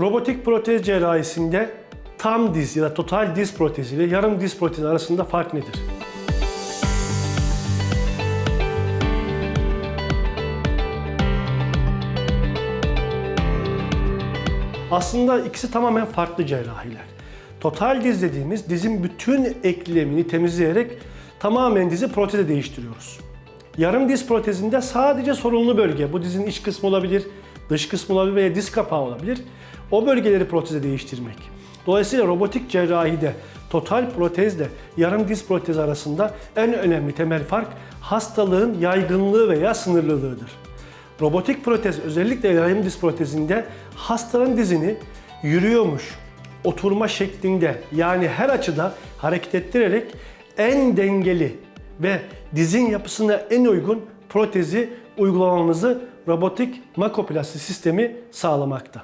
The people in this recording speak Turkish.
Robotik protez cerrahisinde tam diz ya da total diz protezi ile yarım diz protezi arasında fark nedir? Aslında ikisi tamamen farklı cerrahiler. Total diz dediğimiz dizin bütün eklemini temizleyerek tamamen dizi proteze değiştiriyoruz. Yarım diz protezinde sadece sorunlu bölge, bu dizin iç kısmı olabilir, dış kısmı olabilir veya diz kapağı olabilir. O bölgeleri proteze değiştirmek. Dolayısıyla robotik cerrahide total protezle yarım diz protez arasında en önemli temel fark hastalığın yaygınlığı veya sınırlılığıdır. Robotik protez özellikle yarım diz protezinde hastanın dizini yürüyormuş, oturma şeklinde yani her açıda hareket ettirerek en dengeli ve dizin yapısına en uygun protezi uygulamamızı robotik makoplasti sistemi sağlamakta.